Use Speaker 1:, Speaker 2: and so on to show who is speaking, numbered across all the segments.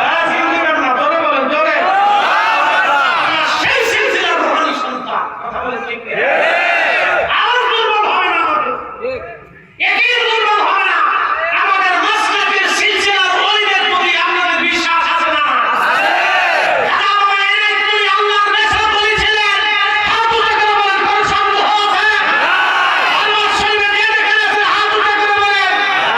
Speaker 1: হ্যাঁ, সিলসিলার না, জোরে বলেন, জোরে। সেই সিলসিলার রোহানি সন্তান। কথা বলেন ঠিক না? আর দুর্বল হবে না আমাদের। একই দুর্বল হবে না। আমাদের মাসলাকের সিলসিলার ওলিদের প্রতি আপনাদের বিশ্বাস আছে না? যারা আমরা এনায়েত করি, আল্লাহর নেশা বলেছিলেন, হাত উঁচু করে বলেন, কোনো সন্দেহ আছে? আল্লাহর শরীরে দিয়ে রেখে দিয়েছেন, হাত উঁচু করে বলেন,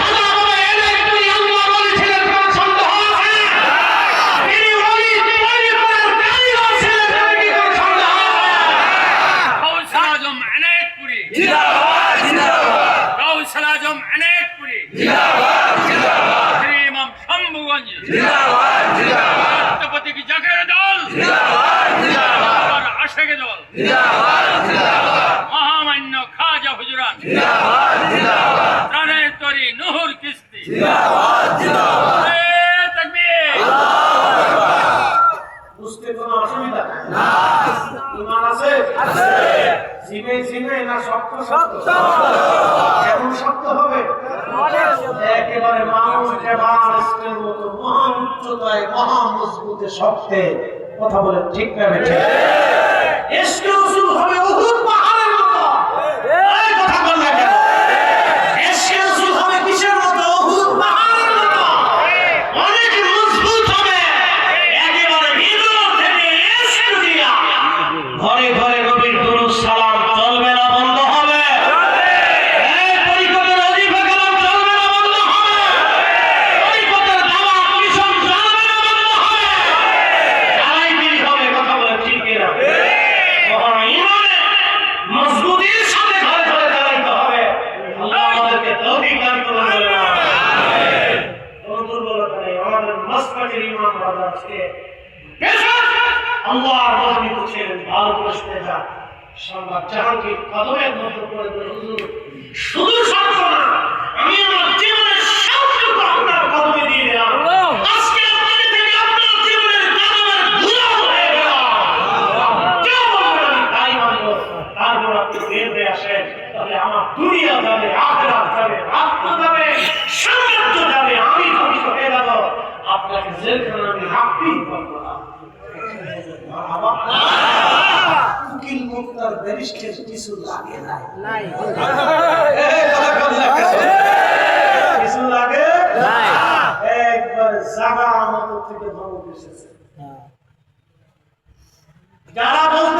Speaker 1: যারা আমরা এনায়েত করি, আল্লাহ বলেছিলেন, কোনো সন্দেহ আছে? তিনি ওলি, ওলি করার কারিগর ছিলেন, এতে কি কোনো সন্দেহ আছে?
Speaker 2: কৌশল আজম অনেকপুরি কৌশল আজম অনেকপুরি শ্রী ইমাম শম্ভুগঞ্জ। রাষ্ট্রপতি
Speaker 1: মজবুতে কথা বলে ঠিক না বেঠে এসকে উসুল হবে উহুদ পাহাড়ের মতো এই কথা বল না কেন এসকে উসুল হবে কিসের মতো উহুদ পাহাড়ের মতো অনেক মজবুত হবে একেবারে ভিতর থেকে এসকে দিয়া ঘরে ঘরে নবীর দুরূদ সালাম চলবে না বন্ধ হবে এই পরিকটের অজিফা কালাম চলবে না বন্ধ হবে পরিকটের দাওয়াত মিশন চলবে না বন্ধ হবে যারাই দিন হবে কথা বলে ঠিক কিনা মহান ইমানে মজবুতির সাথে ঘরে ঘরে চালাইতে হবে আল্লাহ আমাদেরকে তৌফিক দান করুন বলে না কোনো দুর্বলতা নেই আমাদের মস্তাকের ইমান বাজার আজকে আল্লাহর মনোনীত ছিলেন যান সংবাদ জাহাঙ্গীর কদমের মতো করে শুধু সত্য না আমি আমার জীবনের সবটুকু আপনার কদমে দিয়ে দিলাম আজকে আপনাকে থেকে আপনার জীবনের কদমের ধুলো হয়ে গেল কেউ বলবে আমি তাই মানব তারপর আপনি বের হয়ে আসেন তাহলে আমার দুনিয়া যাবে আখেরাত যাবে রাত্র যাবে সাম্রাজ্য যাবে আমি ধ্বংস হয়ে যাব আপনাকে জেলখানে আমি রাখতেই পারব না মারহাবা। উকিল মুক্তার ব্যারিস্টার কিছু লাগে না এই কথা বল না কেন? কিছু লাগে? একবার জাগা মতো থেকে ধমক এসেছে যারা বলতেছে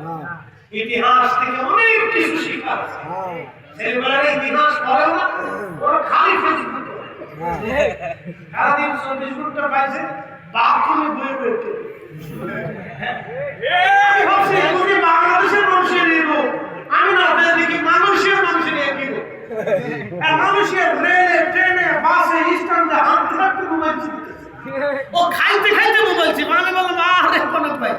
Speaker 1: ইতিহাস থেকে অনেক কিছু শিখার আছে। ছেলেবেলারা ইতিহাস পড়ে না ওরা খালি ফেসবুক সারাদিন চব্বিশ ঘণ্টা পাইছে বাথরুমে বয়ে বয়ে আমি ভাবছি এগুলি বাংলাদেশের মানুষের আমি না দেখি মানুষের মানুষের একই মানুষের রেলে ট্রেনে বাসে স্ট্যান্ডে মোবাইল ও খাইতে খাইতে মোবাইল চিপ আমি বললাম আরে কোনো ভাই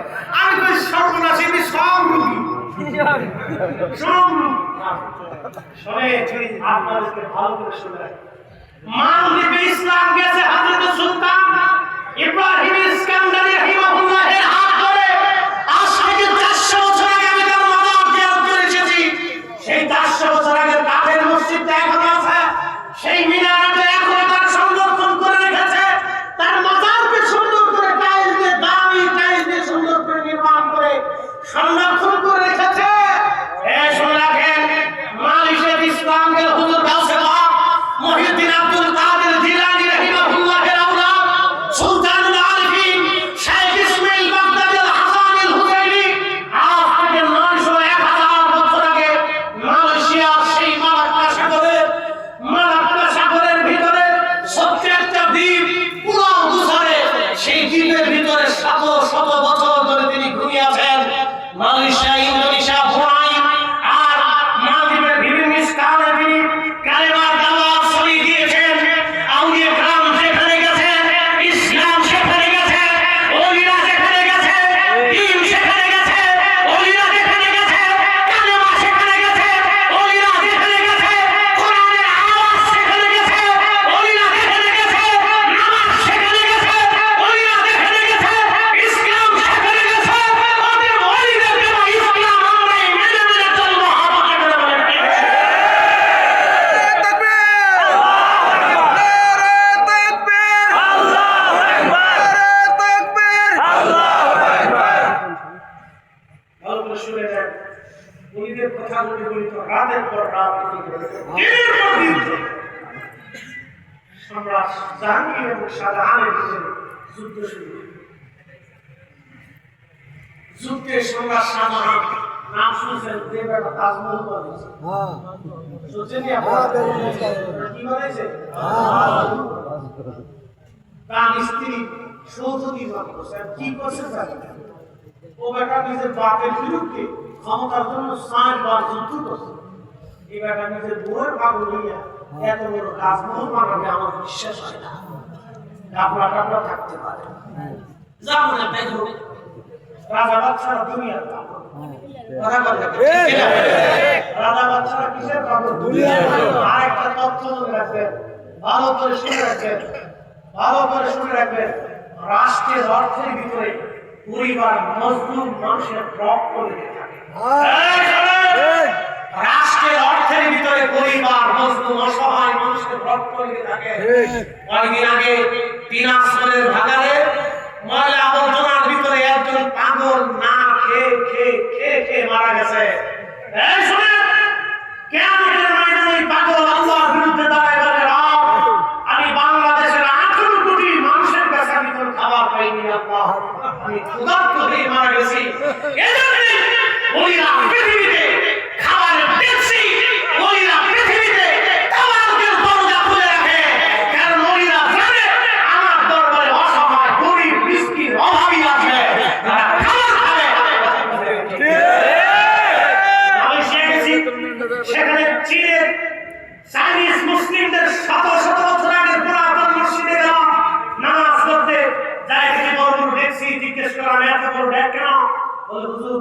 Speaker 1: আপনাদেরকে সেই 400 বছর আগের কাঠের মসজিদটা আছে সেই মিনারটা এখনও তার করে রেখেছে তার মাজারকে সুন্দর করে টাইল দিয়ে দামি টাইল দিয়ে সুন্দর করে। নির্মাণ করে যুদ্ধ শুরু হয়। যুদ্ধে সম্রাট শাহজাহান নাম শুনছেন যে বেটা তাজমহল বানিয়েছে শুনছেন কি বানিয়েছে তার স্ত্রী সৌধ নির্মাণ করছে। কি করছে ও বেটা নিজের বাপের বিরুদ্ধে ক্ষমতার জন্য সাত বার যুদ্ধ করছে। এই বেটা নিজের বউয়ের পাগল হইয়া এত বড় তাজমহল বানাবে আমার বিশ্বাস হয় না। থাকতে পারে। যাব না রাজা বাচ্চারা দুনিয়ার কাপড়। কথা বলে ঠিক না? রাজা বাচ্চারা কিসের কাপড়? আর একটা তথ্য ভালো করে শুনে রাখবেন ভালো করে শুনে রাখবেন রাষ্ট্রের অর্থের ভিতরে পরিবার মজদুর মানুষের ড্রপ করে দিয়ে থাকে। রাষ্ট্রের অর্থের ভিতরে পরিবার মজদুর অসহায় মানুষকে ড্রপ করে দিয়ে থাকে। কয়েকদিন আগে দিনাজপুরের ভাগারে ময়লা আবর্জনার ভিতরে একজন পাগল না খেয়ে খেয়ে খেয়ে খেয়ে মারা গেছে। আমি বাংলাদেশের আঠারো কোটি মানুষের কাছে আমি খাবার পাইনি মারা গেছি পৃথিবীতে খাবারের দেখছি ওইরা পৃথিবীতে তাওয়ারকের দরজা খুলে রাখে কারণ ওইরা জানে আমার দরবারে অসহায় গরিব মিসকিন অভাবী আছে তারা খাবার খাবে মালয়েশিয়া গেছি সেখানে চীনের চাইনিজ মুসলিমদের শত শত বছর আগের পুরাতন মসজিদে গেলাম নামাজ পড়তে যাই থেকে বড় বড় দেখছি জিজ্ঞেস করলাম এত বড় ডেক কেন বলে হুজুর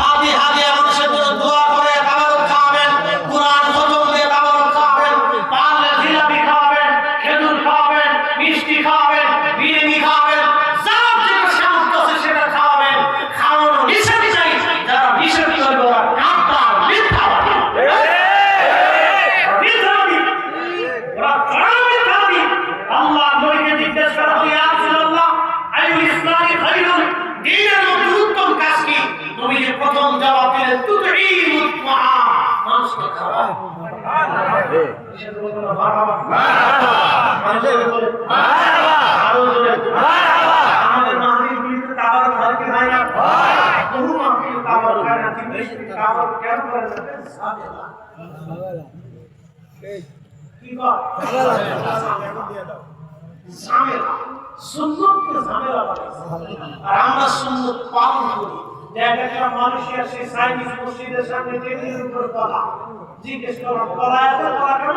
Speaker 1: হাদি হাদিয়া ঝামেলা সুন্নতকে ঝামেলা আর আমরা সুন্নত পালন করি। দেখা মানুষের সেই চাইনিজ মসজিদের জিজ্ঞেস করলাম কলা এত কলা কেন?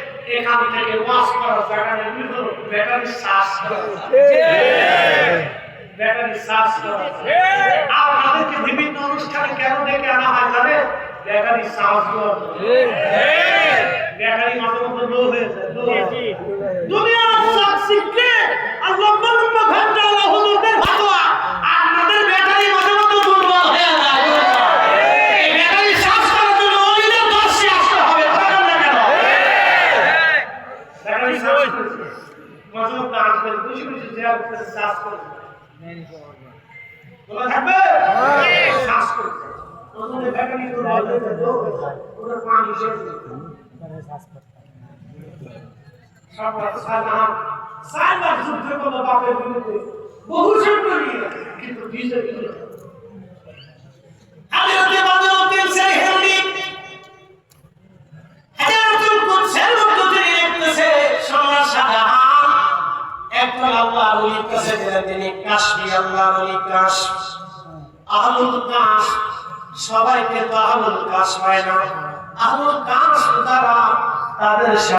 Speaker 1: এখান থেকে ওয়াশ করার জায়গাটা হলো ব্যাটারি চার্জ করা ব্যাটারি চার্জ করা আপনাদেরকে বিভিন্ন অনুষ্ঠানে কেন ডেকে আনা হয় জানে ব্যাটারি চার্জ করা ব্যাটারি মাঝে মধ্যে লো হয়ে যায়। দুনিয়ার সব শিখলে আর লম্বা লম্বা ঘণ্টা আল্লাহ হুজুরদের ভাতোয়া আপনাদের ব্যাটারি মাঝে মধ্যে দুর্বল হয়ে যায় এই ব্যাটারি চার্জ করার জন্য ওইদের দশে আসতে হবে তখন না কেন ব্যাটারি চার্জ করছে মাঝে মধ্যে আসবেন খুশি খুশি করে করল বাপের বিরুদ্ধে বহু যুদ্ধ কিন্তু